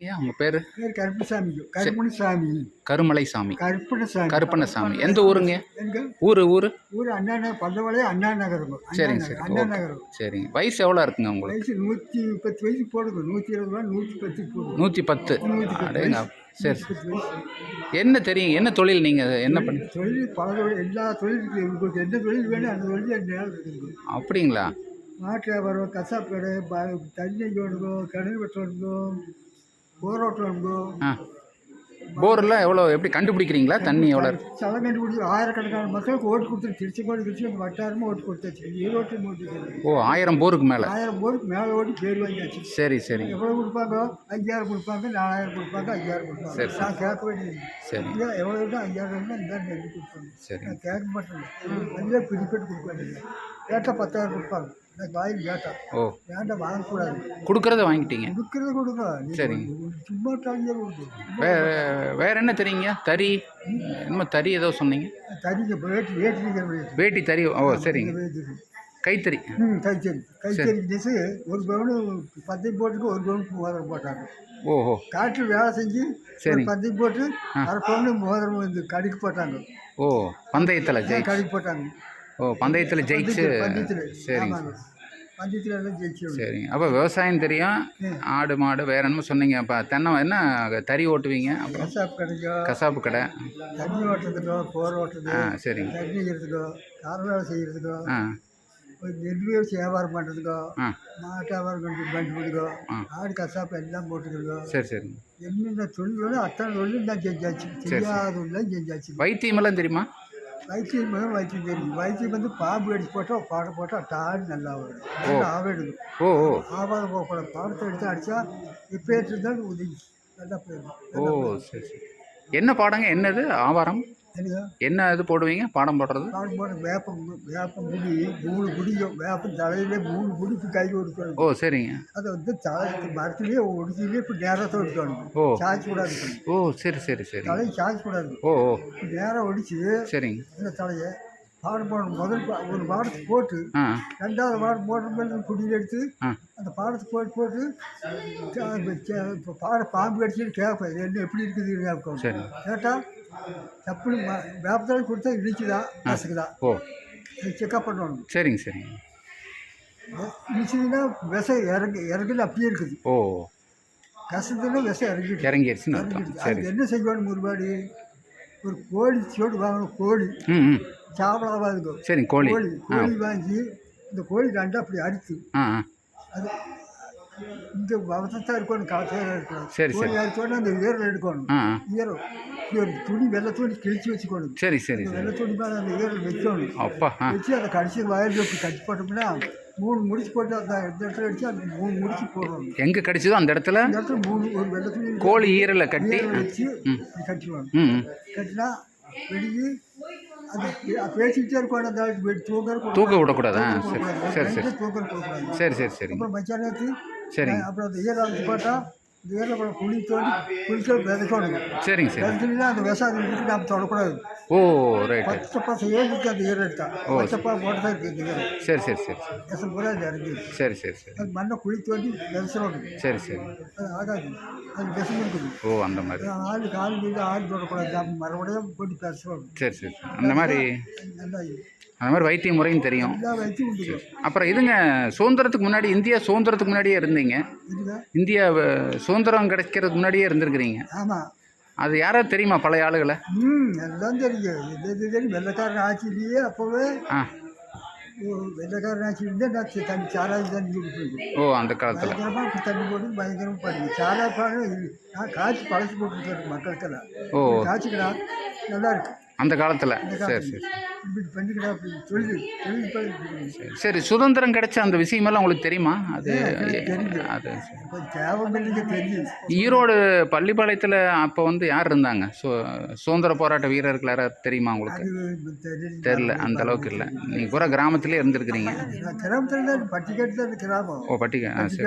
ஏன் உங்கள் பேர்? கருப்பசாமி. கருப்பணசாமி கருமலைசாமி. கருப்பணசாமி கருப்பண்ணசாமி. எந்த ஊருங்க? ஊர் ஊர்? ஊர் அண்ணா நகர் பல்லவளைய அண்ணா நகரம் சரிங்க நகர், சரி அண்ணா நகரம் சரிங்க. வயசு எவ்வளோ இருக்குங்க உங்களுக்கு? வயசு நூற்றி பத்து வயசு போடுது நூற்றி இருபது ரூபா நூற்றி பத்து போடுது நூற்றி பத்து. அடேங்க. சரி என்ன தெரியும் என்ன தொழில் நீங்கள் என்ன பண்ணி தொழில் பல தொழில் எல்லா தொழில் உங்களுக்கு எந்த தொழில் வேணும் அந்த தொழில் அப்படிங்களா? மாட்டு வியாபாரம் கசாப்பு கடை ப- தண்ணி ஓடுங்கோ கிணறு ஆ போர்லாம் எவ்வளோ எப்படி கண்டுபிடிக்கிறீங்களா? தண்ணி எவ்வளோ சலம் கண்டுபிடிச்சி ஆயிரக்கணக்கான மக்களுக்கு ஓட்டு கொடுத்து திருச்சிக்கோடு திருச்சி அந்த வட்டாரமாக ஓட்டு கொடுத்தாச்சு. ஈரோட்டு ஓட்டு ஓ ஆயிரம் போருக்கு மேலே? ஆயிரம் போருக்கு மேலே ஓடி பேர் வாங்கியாச்சு. சரி சரிங்க எவ்வளோ கொடுப்பாங்க? ஐயாயிரம் கொடுப்பாங்க நாலாயிரம் கொடுப்பாங்க ஐயாயிரம் கொடுப்பாங்க. சரி, சரி. நான் கேட்க வேண்டியது சரி. எவ்வளோ இருந்தால் ஐயாயிரம் இருந்தால் இந்த எழுதி கொடுப்பாங்க. சரி. நான் கேட்க மாட்டேன். அதிலே பிடிப்பட்டு கொடுக்க வேண்டியது. கேட்டால் பத்தாயிரம் கொடுப்பாங்க. வாயில் கேட்டேன் ஓ. வேண்டாம் வாங்கக்கூடாது. கொடுக்கறத வாங்கிட்டீங்க. கொடுக்கறத கொடுங்க நீங்க சரிங்க. சும்மா வேற வேற என்ன தெரியுங்க? தறி? என்னமோ தறி ஏதோ சொன்னீங்க. தறிங்க வேட்டி வேட்டி வேட்டி தறி. ஓ சரிங்க. கைத்தறி. ம் கைத்தறி. கைத்தறி டிசு ஒரு பவுனு பத்து போட்டுக்கு ஒரு பவுனுக்கு மோதிரம் போட்டாங்க. ஓஹோ. காட்டில் வேலை செஞ்சு சரி. பத்து போட்டு அரை பவுனு மோதிரம் வந்து கடிக்கு போட்டாங்க. ஓ பந்தயத்தில் கடிக்கு போட்டாங்க. ஓ பந்தயத்தில் ஜெயிச்சு. சரிங்க சரிங்க. அப்போ விவசாயம் தெரியும். ஆடு மாடு வேற என்னமோ சொன்னீங்க. அப்போ தென்னை என்ன தறி ஓட்டுவீங்க? கசாப்பு கடை. தண்ணி ஓட்டுறதுக்கோ போர் ஓட்டுறது ஆ சரிங்க. தண்ணி செய்கிறதுக்கோ கார வேலை செய்கிறதுக்கோ ஆ. நெல் வியாபாரம் பண்ணுறதுக்கோ மாட்டு வியாபாரம் பண்ணி பண்ணிவிடுக்கோ ஆ. ஆடு கசாப்பு எல்லாம் போட்டுக்கிறதோ சரி சரிங்க. என்னென்ன தொழில் அத்தனை தொழில் நான் செஞ்சாச்சு தெரியாதெல்லாம் செஞ்சாச்சு வைத்தியமெல்லாம் தெரியுமா? வைத்தியம் வைத்தியம் தெரியும். வைத்தியம் வந்து பாம்பு அடிச்சு போட்டால் பாடம் போட்டால் டாடு நல்லா வரும். நல்லா ஆவிடுது ஓ ஓ. ஆவாத போகக்கூடாது பாடத்தை எடுத்து அடித்தா இப்போ இருந்தாலும் உதவி நல்லா போயிடும். ஓ சரி சரி. என்ன பாடங்க? என்னது? ஆவாரம்? என்ன இது போடுவீங்க? பாடம் போடுறது? வேப்பம் வேப்பம் முடி மூணு முடியும் வேப்பம் தலையிலே மூணு முடிக்கு கை கொடுக்கணும். ஓ சரிங்க. அதை வந்து தலை மரத்துலேயே ஒடிச்சிலே இப்போ நேரத்தை எடுக்கணும் ஓ. சாய்ச்சி கூடாது ஓ சரி சரி சரி. தலையை சாய்ச்சி கூடாது. ஓ ஓ. நேரம் ஒடிச்சு சரிங்க. இந்த தலையை பாடம் போடணும் முதல் ஒரு பாடத்துக்கு போட்டு ரெண்டாவது பாடம் போடுற மேலே குடியில் எடுத்து அந்த பாடத்துக்கு போட்டு போட்டு பாட பாம்பு கடிச்சிட்டு கேட்பேன் என்ன எப்படி இருக்குது கேட்கும் கேட்டால் தப்பு வேப்பத்தாலும் கொடுத்தா இடிச்சுதா கசக்குதா. ஓ. செக்கப் பண்ணணும். சரிங்க சரிங்க. இடிச்சதுன்னா விஷம் இறங்கு இறங்குல அப்படியே இருக்குது. ஓ. இறங்கிட்டு இறங்கிடுச்சுன்னு அர்த்தம். இறங்கிடுச்சு என்ன செய்யணும் ஒருபாடு ஒரு கோழி சோடு வாங்கணும் கோழி. சாப்பிடாம இருக்கும் சரிங்க கோழி. கோழி வாங்கி இந்த கோழி ரெண்டா அப்படி ஆ அது இந்த அவசத்தான் இருக்கணும் காலத்தில் இருக்கணும். சரி, கோழி அறுத்தோடனே அந்த ஈரல் எடுக்கணும். இப்படி ஒரு துணி வெள்ளை துணி கிழிச்சு வச்சுக்கணும். சரி சரி சரி. வெள்ளை துணி மேலே அந்த ஈரல் வைக்கணும். அப்பா வச்சு அதை கடிச்சு வயல் கட்டி போட்டோம்னா மூணு முடிச்சு போட்டு அந்த இடத்துல அடிச்சு அந்த மூணு முடிச்சு போடணும் எங்கே கடிச்சதோ அந்த இடத்துல? இந்த இடத்துல மூணு ஒரு வெள்ளை துணி கோழி ஈரலை கட்டி வச்சு கட்டிடுவாங்க. கட்டினா வெடிஞ்சு அது பேசிக்கிட்டே இருக்கணும் அந்த தூக்கம் தூக்க விடக்கூடாதா? சரி சரி சரி. சரி சரி சரிங்க அப்புறம் மச்சானத்து சரிங்க. அப்புறம் அந்த ஈரல் போட்டால் இந்த ஈரல் அப்புறம் குழி தோண்டி விதைக்கணும் சரிங்க சரி விதைச்சினா அந்த இருக்கு நம்ம தொடக்கூடாது ஓ ரைட் பச்சை பாசம் ஏறிருக்கு அந்த ஈரல் எடுத்தா. பச்சைப்பா போட்டு தான் இருக்குது. சரி சரி சரி சரி. விஷம் பூரா அது சரி சரி சரி. அது மண்ணை குழி தோண்டி விதைச்சிடணும் சரி சரி. அது ஆகாது. அது விஷம் இருக்குது. ஓ அந்த மாதிரி. ஆள் கால் மீது ஆள் தொடக்கூடாது மறுபடியும் போட்டு பேசணும் சரி சரி அந்த மாதிரி நல்லா அந்த மாதிரி வைத்திய முறையும் தெரியும். அப்புறம் இதுங்க சுதந்திரத்துக்கு முன்னாடி இந்தியா சுதந்திரத்துக்கு முன்னாடியே இருந்தீங்க. இந்தியா சுதந்திரம் கிடைக்கிறதுக்கு முன்னாடியே இருந்திருக்கிறீங்க. அது யாராவது தெரியுமா பழைய ஆளுகளை? ம் எல்லாம் தெரியும். வெள்ளைக்காரன் ஆட்சியிலேயே அப்போவே ஆ. ஓ, வெள்ளைக்காரன் ஆட்சியிலேருந்தே நான் சி- தண்ணி சாராய தண்ணி ஓ அந்த காலத்தில். பயங்கரமாக தண்ணி போட்டு பயங்கரமாக பண்ணுங்க சாராய பாடம் காய்ச்சி பழச்சி போட்டுருக்கேன் மக்களுக்கெல்லாம். ஓ. காய்ச்சிக்கடா நல்லா இருக்கு. அந்த காலத்தில். சரி. சரி. சரி. சுதந்திரம் கிடைச்ச அந்த விஷயமெல்லாம் உங்களுக்கு தெரியுமா? அது. அது ஈரோடு பள்ளிப்பாளையத்தில் அப்போ வந்து யார் இருந்தாங்க? சு சுதந்திர போராட்ட வீரர்கள் யாராவது தெரியுமா உங்களுக்கு? தெரில அந்த அளவுக்கு இல்லை. நீங்கள் பூரா கிராமத்திலே இருந்திருக்கிறீங்க. ஓ பட்டிக்க ஆ சரி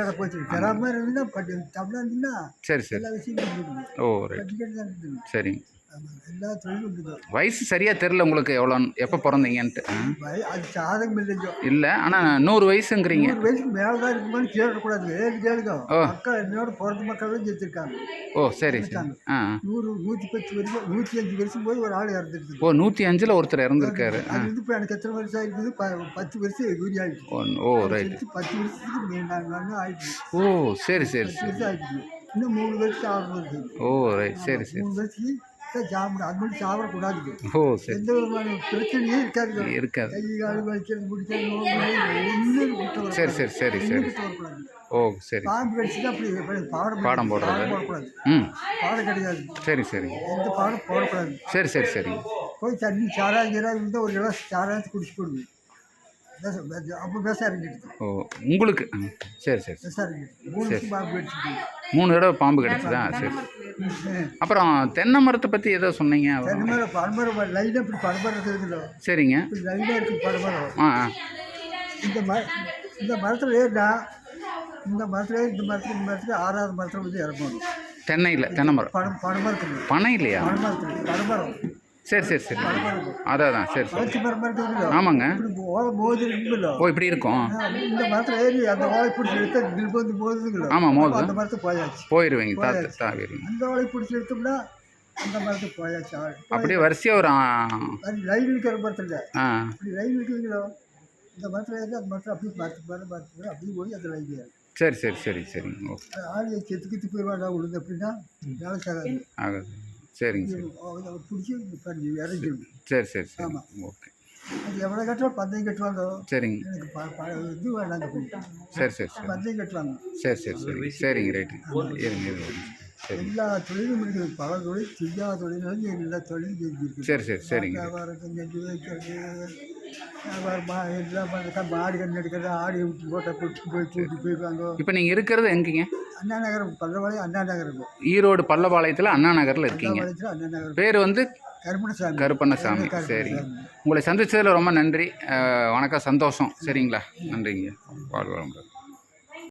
சரி. சரி ஓ ரைட். சரிங்க. எல்லா தொழிலும் வயசு சரியாக தெரில உங்களுக்கு எவ்வளோ எப்போ பிறந்தீங்கன்ட்டு அது சாதகம் இல்லைங்க இல்லை ஆனால் நூறு வயசுங்கிறீங்க. நூறு வயசுக்கு மேலே தான் இருக்குமான்னு கேட்கக்கூடாது ஏழு கேளுங்க. மக்கள் என்னோட பிறந்த மக்கள் தான் செத்துருக்காங்க ஓ சரி சரி. ஆ. நூறு நூற்றி பத்து வருஷம் நூற்றி அஞ்சு வருஷம் போய் ஒரு ஆள் இறந்துருக்குது. ஓ நூற்றி அஞ்சில் ஒருத்தர் இறந்துருக்காரு. அது வந்து இப்போ எனக்கு எத்தனை வருஷம் ஆயிருக்குது? பத்து வருஷம் எகுரி ஆயிடுச்சு. Oh oh right. பத்து வருஷத்துக்கு நான் ஆயிடுச்சு? ஓ சரி சரி சரி. ஆயிடுச்சு. இன்னும் மூணு வருஷம் ஆகணும் ஓ ரைட் சரி சரி. மூணு வருஷத்துக்கு தான் சாப்பிட அது மட்டும் சாப்பிடக்கூடாது ஓ சரி. எந்த விதமான பிரச்சனையும் இருக்காது இருக்காது. கை கால் வலிக்கிறது விட்டு சரி சரி சரி சரி. ஓ சரி. பாம்பு கடிச்சுட்டு அப்படி பாடம் பாடம் போடுறது. பாடம் போடக்கூடாது. ம். பாடம் கிடையாது. சரி சரி. எந்த பாடம் போடக்கூடாது. சரி சரி சரி. போய் தண்ணி கீராயம் இருந்தால் ஒரு கிளாஸ் சாராயத்தை குடிச்சு விஷம் அப்போ இறங்கிடுது ஓ உங்களுக்கு? சரி சரி. சரி. மூணு தடவை பாம்பு கிடச்சிதா? சரி. அப்புறம் தென்னை மரத்தை பற்றி ஏதோ சொன்னீங்க? தென்னை பரம்பரை லைனாக இப்படி பரம்பரை இருக்குல்ல சரிங்க. லைனாக இருக்குது பரம்பரை. ஆ இந்த மர இந்த மரத்தில் ஏறினா இந்த மரத்தில் இந்த மரத்தில் இந்த மரத்தில் ஆறாவது மரத்தில் வந்து இறங்கணும். தென்னையில் தென்னை மரம். படம் படமரத்தில் பனை இல்லையா படமரத்தில் படமரம் சரி சரி சரி. அதான் அதான் சரி. சரி ஆமாங்க. மோதி ஓ இப்படி இருக்கும். இந்த மரத்தில் ஏறி அந்த ஓலை பிடிச்சி எடுத்து தில் வந்து மோதுங்களோ ஆமா, மோதும். அந்த மரத்தை போயாச்சு. போயிடுவீங்க தாத்து தாவிடுவீங்க அந்த ஓலை பிடிச்சி எடுத்தோம்னா அந்த மரத்துக்கு போயாச்சு. அப்படியே வரிசையாக ஒரு லைன் இருக்கிற மரத்தில். ஆ. இப்படி லைன் இருக்குங்களோ இந்த மரத்தில் ஏறி அந்த மரத்தில் அப்படியே பார்த்து பார்த்து பார்த்து அப்படியே போய் அந்த லைன் ஏறும். சரி சரி சரி சரி. ஓகே ஆள் செத்து கித்து போயிடுவாடா விழுந்து அப்படின்னா? ஆகுது. சரிங்க சரி. பிடிச்சி பண்ணி இறங்கிடும் சரி சரி சரி. ஆமா. ஓகே. அது எவ்வளோ கட்டுறோம் பந்தயம் கட்டுவாங்க சரிங்க. எனக்கு ப- ப- இது வேண்டாங்க சரி சரி சரி. பந்தயம் கட்டுவாங்க. சரி சரி சரி. சரிங்க ரைட்டு. இருங்க இருங்க சரி. எல்லா தொழிலும் இருக்குது. பல தொழில் செய்யாத தொழிலும் எல்லா தொழிலும் சரி சரி சரிங்க வியாபாரம் செஞ்சு வைக்கிறது. எல்லாம் மாடு கண்ணு எடுக்கிறது ஆடி போட்டால் கூட்டி போய் கூட்டி இப்போ நீங்கள் இருக்கிறது எங்கேங்க? அண்ணா நகரம் பல்லவாளி அண்ணா நகரம் ஈரோடு பல்லபாளையத்தில் அண்ணா நகரில் இருக்கீங்க. அண்ணா நகரம் பேர் வந்து கருமணசாமி கருப்பண்ணசாமி. சரிங்க உங்களை சந்திச்சதில் ரொம்ப நன்றி. வணக்கம். சந்தோஷம். சரிங்களா? நன்றிங்க. வாழ்வாங்க